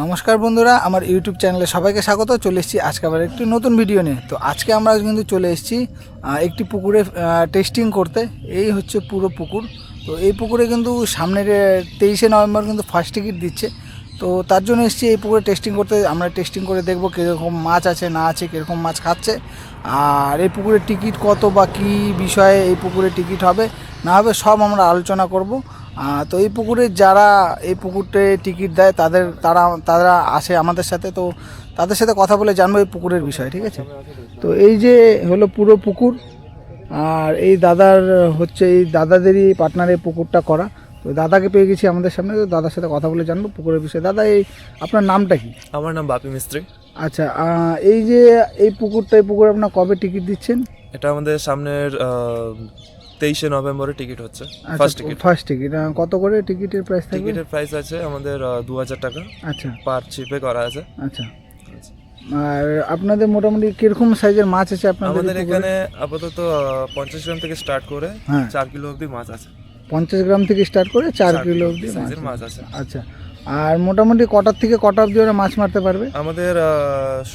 নমস্কার বন্ধুরা আমার ইউটিউব চ্যানেলে সবাইকে স্বাগত। চলে এসেছি আজকে আবার একটি নতুন ভিডিও নিয়ে। তো আজকে আমরা কিন্তু চলে এসেছি একটি পুকুরে টেস্টিং করতে। এই হচ্ছে পুরো পুকুর। তো এই পুকুরে কিন্তু সামনের তেইশে নভেম্বর কিন্তু ফার্স্ট টিকিট দিচ্ছে। তো তার জন্য এসেছি এই পুকুরে টেস্টিং করতে। আমরা টেস্টিং করে দেখব কীরকম মাছ আছে না আছে কীরকম মাছ খাচ্ছে। আর এই পুকুরের টিকিট কত বা কী বিষয়ে এই পুকুরে টিকিট হবে না হবে সব আমরা আলোচনা করব। তো এই পুকুরে যারা এই পুকুরতে টিকিট দেয় তাদের তারা তারা আসে আমাদের সাথে তো তাদের সাথে কথা বলে জানব এই পুকুরের বিষয়ে ঠিক আছে? তো এই যে হলো পুরো পুকুর আর এই দাদার হচ্ছে এই দাদাদেরই পার্টনারে পুকুরটা করা। তো দাদাকে পেয়ে গেছি আমাদের সামনে তো দাদার সাথে কথা বলে জানব পুকুরের বিষয়ে। দাদা এই আপনার নামটা কি? আমার নাম বাপি মিস্ত্রি। আচ্ছা এই যে এই পুকুরটা এই পুকুরে আপনার কবে টিকিট দিচ্ছেন? এটা আমাদের সামনের তেইশে নভেম্বরে টিকিট হচ্ছে ফার্স্ট টিকিট ফার্স্ট টিকিট কত করে টিকিটের প্রাইস থাকবে? টিকিটের প্রাইস আছে আমাদের দু হাজার টাকা আচ্ছা। পার চিপে করা আছে। আচ্ছা। আর আপনাদের মোটামুটি কীরকম সাইজের মাছ আছে আপনাদের আমাদের এখানে আপাতত পঞ্চাশ গ্রাম থেকে স্টার্ট করে হ্যাঁ। চার কিলো অবধি মাছ আছে। পঞ্চাশ গ্রাম থেকে স্টার্ট করে চার চার কিলো অবধি মাছ আছে। আচ্ছা। আর মোটামুটি কটার থেকে কটা অবধি ওরা মাছ মারতে পারবে? আমাদের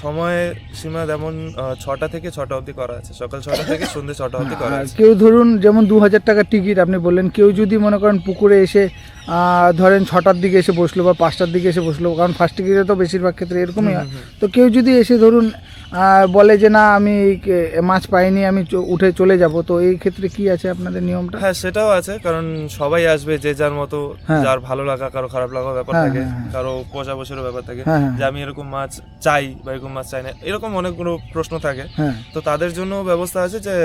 সময় সীমা যেমন ছটা থেকে ছটা অবধি করা আছে। সকাল ছটা থেকে সন্ধ্যে ছটা অবধি করা আছে। কেউ ধরুন যেমন দু হাজার টাকার টিকিট আপনি বললেন কেউ যদি মনে করেন পুকুরে এসে ধরেন ছটার দিকে এসে বসল বা পাঁচটার দিকে এসে বসল কারণ ফার্স্ট টিকিটে তো বেশিরভাগ ক্ষেত্রে এরকমই হয়। তো কেউ যদি এসে ধরুন আহ, বলে যে না আমি মাছ পাইনি আমি উঠে চলে যাব তো এই ক্ষেত্রে কি আছে আপনাদের নিয়মটা? হ্যাঁ সেটাও আছে কারণ সবাই আসবে যে যার মতো হ্যাঁ। যার ভালো লাগা কারও খারাপ লাগা ব্যাপার হ্যাঁ, থাকে হ্যাঁ, হ্যাঁ। কারও পোষা বছরের ব্যাপার থাকে যে আমি এরকম মাছ চাই বা এরকম মাছ চাই না এরকম অনেকগুলো প্রশ্ন থাকে। তো তাদের জন্য ব্যবস্থা আছে যে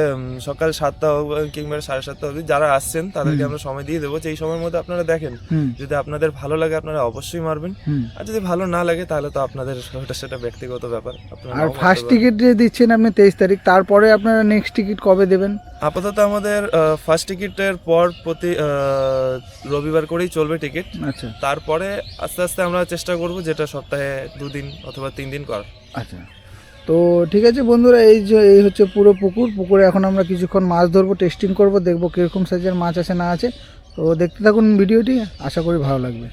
সকাল সাতটা হোক কিংবা সাড়ে সাতটা অবধি যারা আসছেন তাদেরকে আমরা সময় দিয়ে দেবো। যে এই সময়ের মধ্যে আপনারা দেখেন হুম। যদি আপনাদের ভালো লাগে আপনারা অবশ্যই মারবেন। আর যদি ভালো না লাগে তাহলে তো আপনাদের ওটা সেটা ব্যক্তিগত ব্যাপার। আর ফার্স্ট টিকিট যে দিচ্ছেন আপনি তেইশ তারিখ তারপরে আপনারা নেক্সট টিকিট কবে দেবেন? আপাতত আমাদের ফার্স্ট টিকিটের পর প্রতি রবিবার করেই চলবে টিকিট আচ্ছা। তারপরে আস্তে আস্তে আমরা চেষ্টা করব যেটা সপ্তাহে দুদিন অথবা তিন দিন করার। আচ্ছা। তো ঠিক আছে বন্ধুরা এই যে এই হচ্ছে পুরো পুকুর। পুকুরে এখন আমরা কিছুক্ষণ মাছ ধরবো টেস্টিং করব দেখব কীরকম সাইজের মাছ আছে না আছে। তো দেখতে থাকুন ভিডিওটি, আশা করি ভালো লাগবে।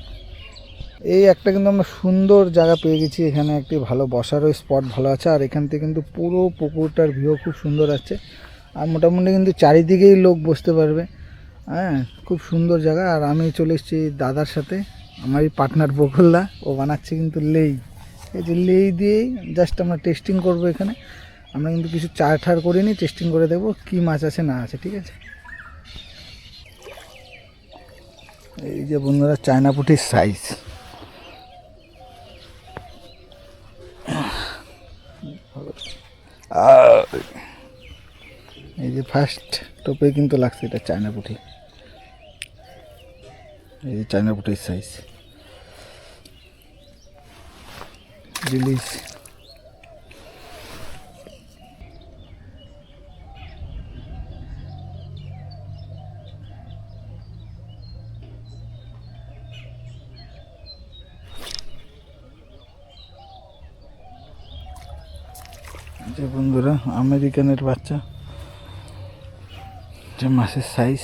এই একটা কিন্তু আমরা সুন্দর জায়গা পেয়ে গেছি, এখানে একটি ভালো বসারও স্পট ভালো আছে, আর এখান থেকে কিন্তু পুরো পুকুরটার ভিউ খুব সুন্দর আছে। আর মোটামুটি কিন্তু চারিদিকেই লোক বসতে পারবে। হ্যাঁ খুব সুন্দর জায়গা, আর আমি চলে এসেছি দাদার সাথে, আমারই পার্টনার বকুলদা, ও বানাচ্ছে কিন্তু লেই। এই যে লেই দিয়েই জাস্ট আমরা টেস্টিং করব এখানে। আমরা কিন্তু কিছু চার ঠার করিনি টেস্টিং করে দেবো কি মাছ আছে না আছে, ঠিক আছে? এই যে বন্ধুরা, চায়না পুটির সাইজ এই যে ফার্স্ট টোপে কিন্তু লাগছে এটা চায়না পুঁটি। এই যে চায়না পুঁটির সাইজ রিলিজ যে বন্ধুরা, আমেরিকানের বাচ্চা, যে মাছের সাইজ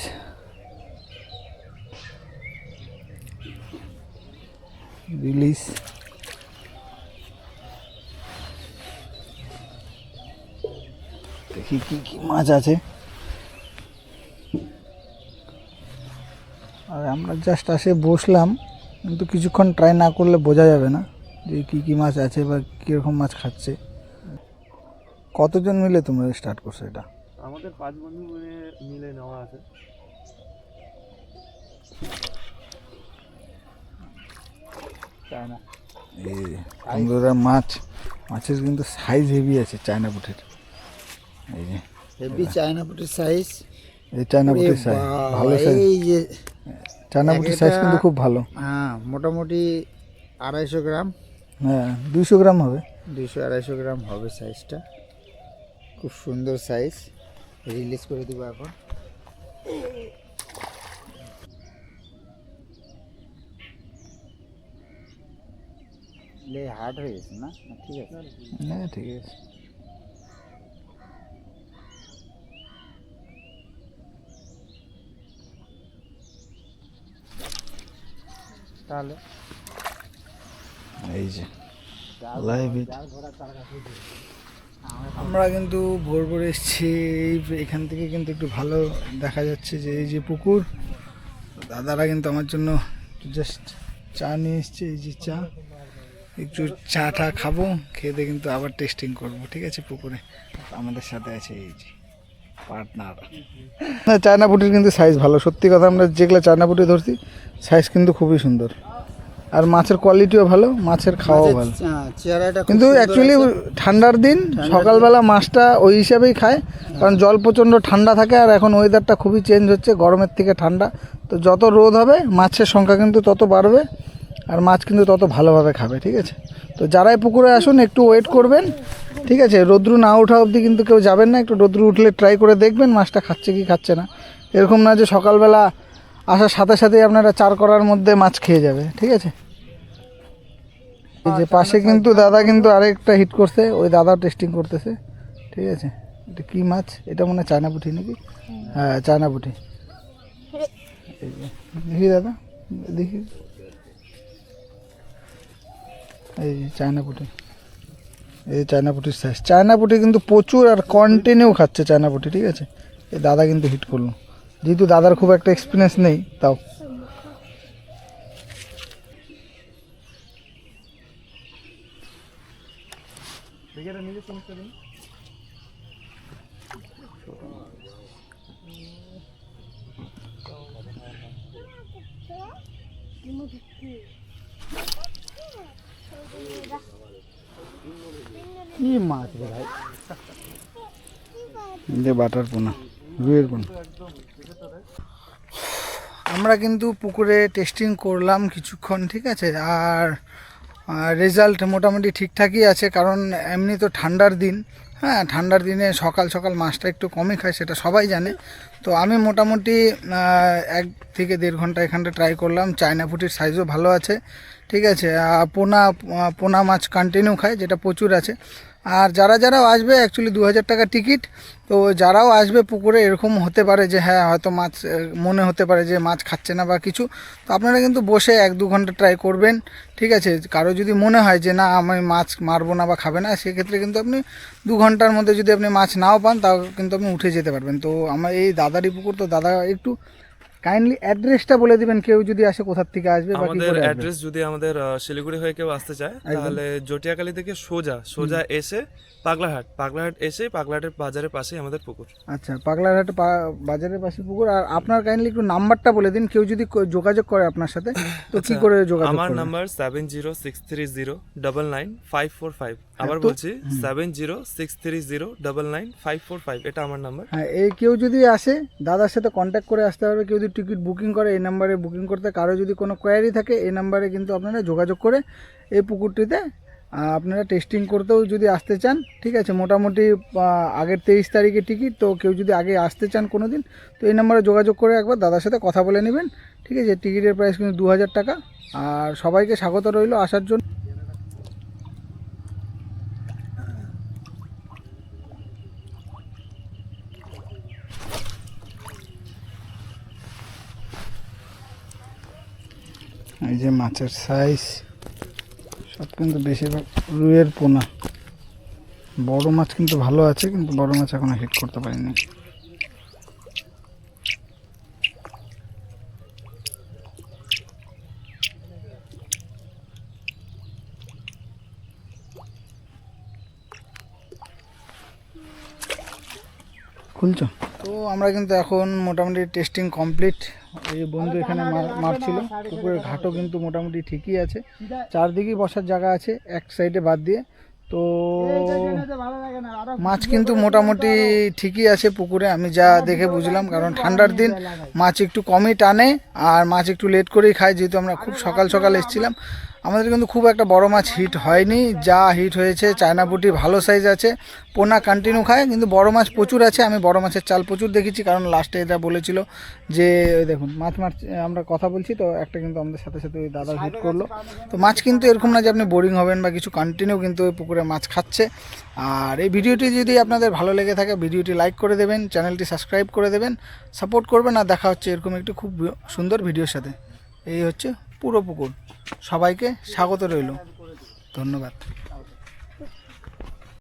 রিলিজ দেখি কি কি মাছ আছে। আর আমরা জাস্ট আসে বসলাম, কিন্তু কিছুক্ষণ ট্রাই না করলে বোঝা যাবে না যে কি কি মাছ আছে বা কীরকম মাছ খাচ্ছে। কতজন মিলে তোমরা স্টার্ট করছ এটা? আমাদের পাঁচ বন্ধু মিলে মিলে নেওয়া আছে। এই বন্ধুরা মাছ মাছের কিন্তু সাইজ হেভি আছে চায়না পুটের এই যে হেভি চায়না পুটির সাইজ এই চায়না পুটির সাইজ ভালো সাইজ এই যে চায়না পুটির সাইজ কিন্তু খুব ভালো। হ্যাঁ মোটামুটি আড়াইশো গ্রাম। হ্যাঁ দুইশো গ্রাম হবে। দুইশো আড়াইশো গ্রাম হবে সাইজটা খুব সুন্দর সাইজ রিলিজ করে দিব এখন। হার্ড হয়ে গেছে না? না, ঠিক আছে? হ্যাঁ ঠিক আছে। তাহলে? এই যে লাইভ আমরা কিন্তু ভোর ভোর এসেছি এখান থেকে কিন্তু একটু ভালো দেখা যাচ্ছে যে এই যে পুকুর। দাদারা কিন্তু আমার জন্য জাস্ট চা নিয়ে এসছে, এই যে চা। একটু চা টা খাব, খেয়ে কিন্তু আবার টেস্টিং করব, ঠিক আছে পুকুরে? আমাদের সাথে আছে এই যে পার্টনার না, চায়না পুটির কিন্তু সাইজ ভালো। সত্যি কথা আমরা যেগুলো চায়না পুটি ধরছি সাইজ কিন্তু খুবই সুন্দর। আর মাছের কোয়ালিটিও ভালো মাছের খাওয়াও ভালো। হ্যাঁ, কিন্তু অ্যাকচুয়ালি ঠান্ডার দিন সকালবেলা মাছটা ওই হিসাবেই খায় কারণ জল প্রচণ্ড ঠান্ডা থাকে আর এখন ওয়েদারটা খুবই চেঞ্জ হচ্ছে গরমের থেকে ঠান্ডা। তো যত রোদ হবে মাছের সংখ্যা কিন্তু তত বাড়বে আর মাছ কিন্তু তত ভালোভাবে খাবে ঠিক আছে? তো যারাই পুকুরে আসুন একটু ওয়েট করবেন ঠিক আছে? রোদ্রু না ওঠা অবধি কিন্তু কেউ যাবেন না একটু রোদ্রু উঠলে ট্রাই করে দেখবেন মাছটা খাচ্ছে কি খাচ্ছে না। এরকম না যে সকালবেলা আসার সাথে সাথেই আপনারা চার করার মধ্যে মাছ খেয়ে যাবে ঠিক আছে? এই যে পাশে কিন্তু দাদা কিন্তু আরেকটা হিট করছে ওই দাদা টেস্টিং করতেছে ঠিক আছে? এটা কি মাছ? এটা মনে হয় চায়না পুঁটি নাকি? হ্যাঁ চায়না পুঁটি যে, দেখি দাদা দেখি। এই যে চায়না পুঁটি এই চায়না পুঁটির সাইজ চায়না পুঁটি কিন্তু প্রচুর আর কন্টিনিউ খাচ্ছে চায়না পুঁটি ঠিক আছে? এই দাদা কিন্তু হিট করল। যেহেতু দাদার খুব একটা এক্সপিরিয়েন্স নেই তাও। কি মাছ রে ভাই? যে বাটার পোনা রুইয়ের পোনা। আমরা কিন্তু পুকুরে টেস্টিং করলাম কিছুক্ষণ ঠিক আছে? আর রেজাল্ট মোটামুটি ঠিকঠাকই আছে কারণ এমনি তো ঠান্ডার দিন। হ্যাঁ ঠান্ডার দিনে সকাল সকাল মাছটা একটু কমই খায়, সেটা সবাই জানে। তো আমি মোটামুটি এক থেকে দেড় ঘণ্টা এখানটা ট্রাই করলাম। চায়না ফুটির সাইজও ভালো আছে, ঠিক আছে? পোনা পোনা মাছ কন্টিনিউ খায়, যেটা প্রচুর আছে। আর যারা যারাও আসবে অ্যাকচুয়ালি দু হাজার টাকা টিকিট তো যারাও আসবে পুকুরে, এরকম হতে পারে যে হ্যাঁ হয়তো মাছ, মনে হতে পারে যে মাছ খাচ্ছে না বা কিছু, তো আপনারা কিন্তু বসে এক দু ঘণ্টা ট্রাই করবেন, ঠিক আছে? কারও যদি মনে হয় যে, না, আমি মাছ মারবো না বা খাবে না, সেক্ষেত্রে কিন্তু আপনি দু ঘণ্টার মধ্যে যদি আপনি মাছ নাও পান, তাও কিন্তু আপনি উঠে যেতে পারবেন। তো আমার এই দাদারি পুকুর, তো দাদা একটু কাইন্ডলি অ্যাড্রেসটা বলে দিবেন কেউ যদি আসে কোথার থেকে আসবে বা কি আমাদের করে আসবে। অ্যাড্রেস যদি আমাদের আহ, শিলিগুড়ি হয়ে কেউ আসতে চায় তাহলে জটিয়াকালী থেকে সোজা সোজা এসে পাগলাহাট পাগলাহাট এসে পাগলাহাটের বাজারের পাশেই আমাদের পুকুর। আচ্ছা পাগলারহাট পা- বাজারের পাশে পুকুর আর আপনার কাইন্ডলি একটু নাম্বারটা বলে দিন কেউ যদি কো- যোগাযোগ করে আপনার সাথে তো কি করে যোগাযোগ আচ্ছা, আমার করবে number seven zero six three zero double nine five four five আবার বলছি seven zero six three zero double nine five four five এটা আমার নাম্বার হ্যাঁ এই কেউ যদি আসে দাদার সাথে কন্ট্যাক্ট করে আসতে পারবে কেউ যদি টিকিট বুকিং করে এই নাম্বারে বুকিং করতে কারও যদি কোনো কোয়ারি থাকে এই নাম্বারে কিন্তু আপনারা যোগাযোগ করে এই পুকুরটিতে আপনারা টেস্টিং করতেও যদি আসতে চান ঠিক আছে মোটামুটি আগের তেইশ তারিখে টিকিট তো কেউ যদি আগে আসতে চান কোনো দিন তো এই নাম্বারে যোগাযোগ করে একবার দাদার সাথে কথা বলে নেবেন ঠিক আছে টিকিটের প্রাইস কিন্তু দু হাজার টাকা আর সবাইকে স্বাগত রইল আসার জন্য এই যে মাছের সাইজ সব কিন্তু বেশিরভাগ রুইয়ের পোনা। বড় মাছ কিন্তু ভালো আছে, কিন্তু বড় মাছ এখনও হিট করতে পারিনি। খুলছো? তো আমরা কিন্তু এখন মোটামুটি টেস্টিং কমপ্লিট এই বন্ধু এখানে মার- মারছিল। পুকুরের ঘাটও কিন্তু মোটামুটি ঠিকই আছে। চারদিকেই বসার জায়গা আছে, এক সাইডে বাদ দিয়ে। তো মাছ কিন্তু মোটামুটি ঠিকই আছে পুকুরে। আমি যা দেখে বুঝলাম, কারণ ঠান্ডার দিন মাছ একটু কমই টানে, আর মাছ একটু লেট করেই খায়, যেহেতু আমরা খুব সকাল সকাল এসেছিলাম। আমাদের কিন্তু খুব একটা বড় মাছ হিট হয়নি। যা হিট হয়েছে, চায়না পুটি ভালো সাইজ আছে। পোনা কন্টিনিউ খায়, কিন্তু বড় মাছ প্রচুর আছে। আমি বড় মাছের চাল প্রচুর দেখেছি, কারণ লাস্টে এটা বলেছিল যে দেখুন, মাছ মাছ আমরা কথা বলছি, তো একটা কিন্তু আমাদের সাথে সাথে ওই দাদা হিট করল। তো মাছ কিন্তু এরকম না যে আপনি বোরিং হবেন বা কিছু কন্টিনিউ কিন্তু ওই পুকুরে মাছ খাচ্ছে। আর এই ভিডিওটি যদি আপনাদের ভালো লেগে থাকে, ভিডিওটি লাইক করে দেবেন চ্যানেলটি সাবস্ক্রাইব করে দেবেন সাপোর্ট করবেন, আর দেখা হচ্ছে এরকম একটি খুব সুন্দর ভিডিওর সাথে। এই হচ্ছে পুরো পুকুর। সবাইকে স্বাগত রইল। ধন্যবাদ।